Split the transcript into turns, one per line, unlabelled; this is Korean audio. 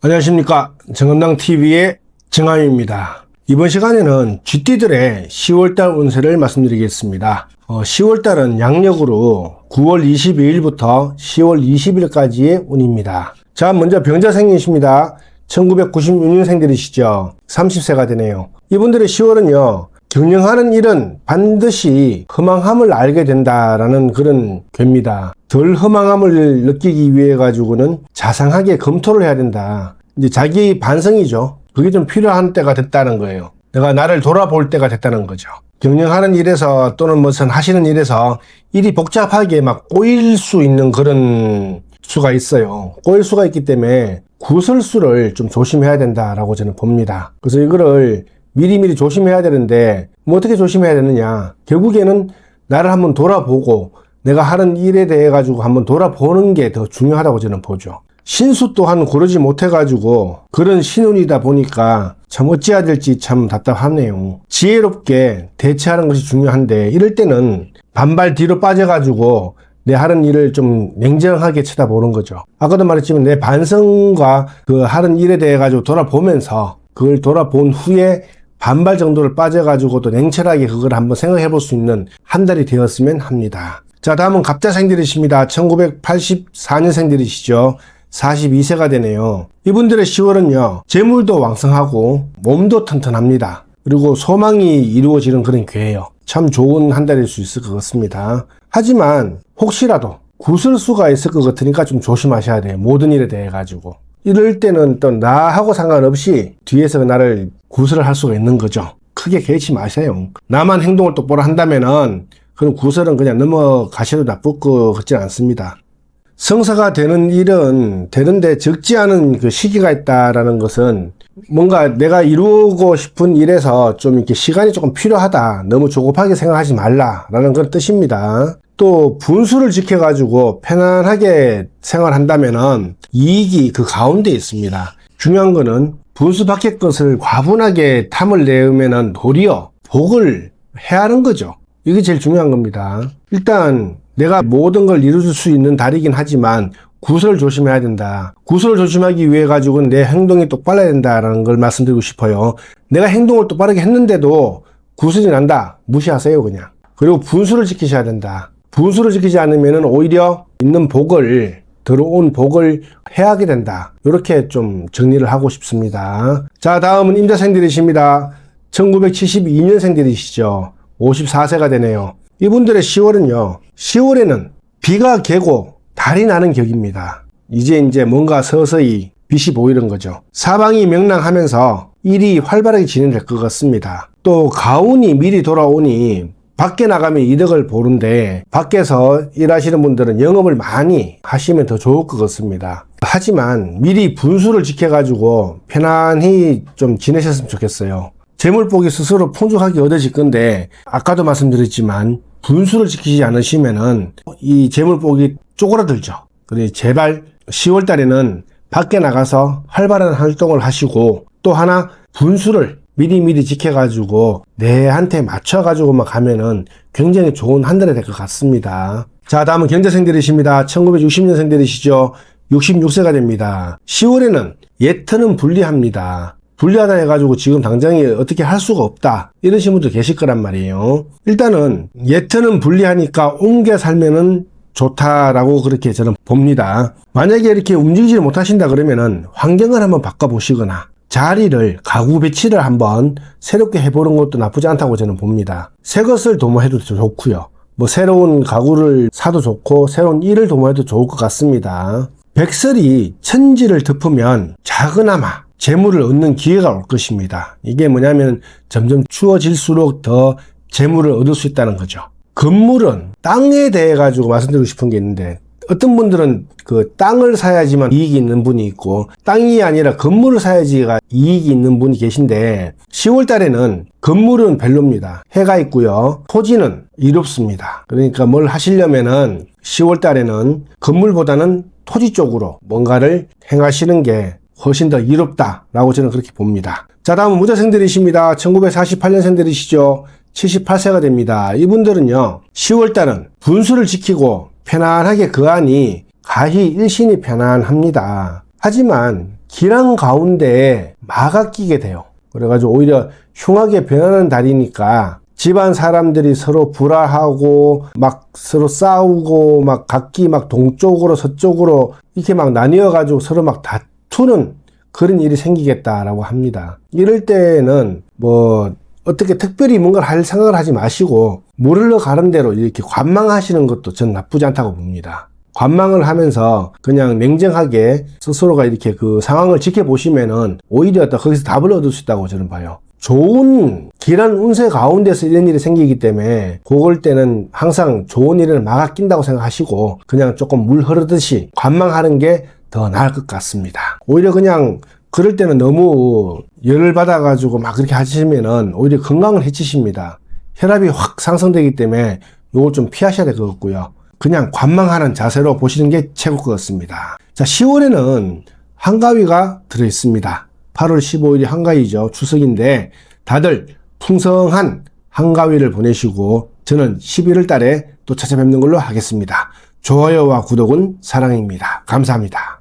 안녕하십니까. 정엄당TV의 정함입니다. 이번 시간에는 쥐띠들의 10월달 운세를 말씀드리겠습니다. 어, 10월달은 양력으로 9월 22일부터 10월 20일까지의 운입니다. 자, 먼저 병자생이십니다. 1996년생들이시죠. 30세가 되네요. 이분들의 10월은요, 경영하는 일은 반드시 허망함을 알게 된다라는 그런 괴입니다. 덜 허망함을 느끼기 위해 가지고는 자상하게 검토를 해야 된다. 이제 자기 반성이죠. 그게 좀 필요한 때가 됐다는 거예요. 내가 나를 돌아볼 때가 됐다는 거죠. 경영하는 일에서 또는 무슨 하시는 일에서 일이 복잡하게 막 꼬일 수 있는 그런 수가 있어요. 꼬일 수가 있기 때문에 구설수를 좀 조심해야 된다라고 저는 봅니다. 그래서 이거를 미리미리 조심해야 되는데 뭐 어떻게 조심해야 되느냐 결국에는 나를 한번 돌아보고 내가 하는 일에 대해 가지고 한번 돌아보는 게 더 중요하다고 저는 보죠 신수 또한 고르지 못해 가지고 그런 신운이다 보니까 참 어찌해야 될지 참 답답하네요 지혜롭게 대처하는 것이 중요한데 이럴 때는 반발 뒤로 빠져 가지고 내 하는 일을 좀 냉정하게 쳐다보는 거죠. 아까도 말했지만 내 반성과 그 하는 일에 대해 가지고 돌아보면서 그걸 돌아본 후에 반발 정도를 빠져가지고 또 냉철하게 그걸 한번 생각해 볼 수 있는 한 달이 되었으면 합니다. 자, 다음은 갑자생들이십니다. 1984년생들이시죠. 42세가 되네요. 이분들의 10월은요, 재물도 왕성하고 몸도 튼튼합니다. 그리고 소망이 이루어지는 그런 괴예요. 참 좋은 한 달일 수 있을 것 같습니다. 하지만 혹시라도 구설수가 있을 것 같으니까 좀 조심하셔야 돼요. 모든 일에 대해 가지고. 이럴 때는 또 나하고 상관없이 뒤에서 나를 구설을 할 수가 있는 거죠. 크게 개의치 마세요. 나만 행동을 똑바로 한다면은 그런 구설은 그냥 넘어가셔도 나쁠 것 같지는 않습니다. 성사가 되는 일은 되는데 적지 않은 그 시기가 있다라는 것은 뭔가 내가 이루고 싶은 일에서 좀 이렇게 시간이 조금 필요하다. 너무 조급하게 생각하지 말라라는 그런 뜻입니다. 또 분수를 지켜가지고 편안하게 생활한다면은 이익이 그 가운데 있습니다. 중요한 거는 분수 밖의 것을 과분하게 탐을 내으면은 도리어 복을 해하는 거죠. 이게 제일 중요한 겁니다. 일단 내가 모든 걸 이루어줄 수 있는 달이긴 하지만 구설을 조심해야 된다. 구설을 조심하기 위해 가지고는 내 행동이 똑바라야 된다라는 걸 말씀드리고 싶어요. 내가 행동을 똑바르게 했는데도 구설이 난다. 무시하세요, 그냥. 그리고 분수를 지키셔야 된다. 분수를 지키지 않으면 오히려 있는 복을 들어온 복을 해하게 된다. 이렇게 좀 정리를 하고 싶습니다. 자, 다음은 임자생들이십니다. 1972년생들이시죠. 54세가 되네요. 이분들의 10월은요. 10월에는 비가 개고 달이 나는 격입니다. 이제 이제 뭔가 서서히 빛이 보이는 거죠. 사방이 명랑하면서 일이 활발하게 진행될 것 같습니다. 또 가운이 미리 돌아오니 밖에 나가면 이득을 보는데 밖에서 일하시는 분들은 영업을 많이 하시면 더 좋을 것 같습니다. 하지만 미리 분수를 지켜가지고 편안히 좀 지내셨으면 좋겠어요. 재물복이 스스로 풍족하게 얻어질 건데 아까도 말씀드렸지만 분수를 지키지 않으시면은 이 재물복이 쪼그라들죠. 그래 제발 10월 달에는 밖에 나가서 활발한 활동을 하시고 또 하나 분수를 미리미리 지켜가지고 내한테 맞춰가지고만 가면은 굉장히 좋은 한 달이 될 것 같습니다. 자, 다음은 경제생들이십니다. 1960년생들이시죠. 66세가 됩니다. 10월에는 예트는 불리합니다. 불리하다 해가지고 지금 당장에 어떻게 할 수가 없다. 이러신 분도 계실 거란 말이에요. 일단은 예트는 불리하니까 옮겨 살면은 좋다라고 그렇게 저는 봅니다. 만약에 이렇게 움직이지 못하신다 그러면은 환경을 한번 바꿔보시거나 자리를 가구 배치를 한번 새롭게 해보는 것도 나쁘지 않다고 저는 봅니다. 새 것을 도모해도 좋고요. 뭐 새로운 가구를 사도 좋고 새로운 일을 도모해도 좋을 것 같습니다. 백설이 천지를 덮으면 작은아마 재물을 얻는 기회가 올 것입니다. 이게 뭐냐면 점점 추워질수록 더 재물을 얻을 수 있다는 거죠. 건물은 땅에 대해 가지고 말씀드리고 싶은 게 있는데 어떤 분들은 그 땅을 사야지만 이익이 있는 분이 있고 땅이 아니라 건물을 사야지가 이익이 있는 분이 계신데 10월 달에는 건물은 별로입니다. 해가 있고요. 토지는 이롭습니다. 그러니까 뭘 하시려면은 10월 달에는 건물보다는 토지 쪽으로 뭔가를 행하시는 게 훨씬 더 이롭다라고 저는 그렇게 봅니다. 자, 다음은 무자생들이십니다. 1948년생들이시죠. 78세가 됩니다. 이분들은요, 10월달은 분수를 지키고 편안하게 그 안이 가히 일신이 편안합니다. 하지만 기란 가운데 마가 끼게 돼요. 그래가지고 오히려 흉하게 변하는 달이니까 집안 사람들이 서로 불화하고 막 서로 싸우고 막 각기 막 동쪽으로 서쪽으로 이렇게 막 나뉘어 가지고 서로 막 다 투는 그런 일이 생기겠다라고 합니다. 이럴 때는 뭐 어떻게 특별히 뭔가를 할 생각을 하지 마시고 물 흘러가는 대로 이렇게 관망하시는 것도 전 나쁘지 않다고 봅니다. 관망을 하면서 그냥 냉정하게 스스로가 이렇게 그 상황을 지켜보시면은 오히려 더 거기서 답을 얻을 수 있다고 저는 봐요. 좋은 길한 운세 가운데서 이런 일이 생기기 때문에 그걸 때는 항상 좋은 일을 막아 낀다고 생각하시고 그냥 조금 물 흐르듯이 관망하는 게 더 나을 것 같습니다. 오히려 그냥 그럴 때는 너무 열을 받아가지고 막 그렇게 하시면은 오히려 건강을 해치십니다. 혈압이 확 상승되기 때문에 요걸 좀 피하셔야 될 것 같고요. 그냥 관망하는 자세로 보시는 게 최고 것 같습니다. 자, 10월에는 한가위가 들어있습니다. 8월 15일이 한가위죠. 추석인데 다들 풍성한 한가위를 보내시고 저는 11월 달에 또 찾아뵙는 걸로 하겠습니다. 좋아요와 구독은 사랑입니다. 감사합니다.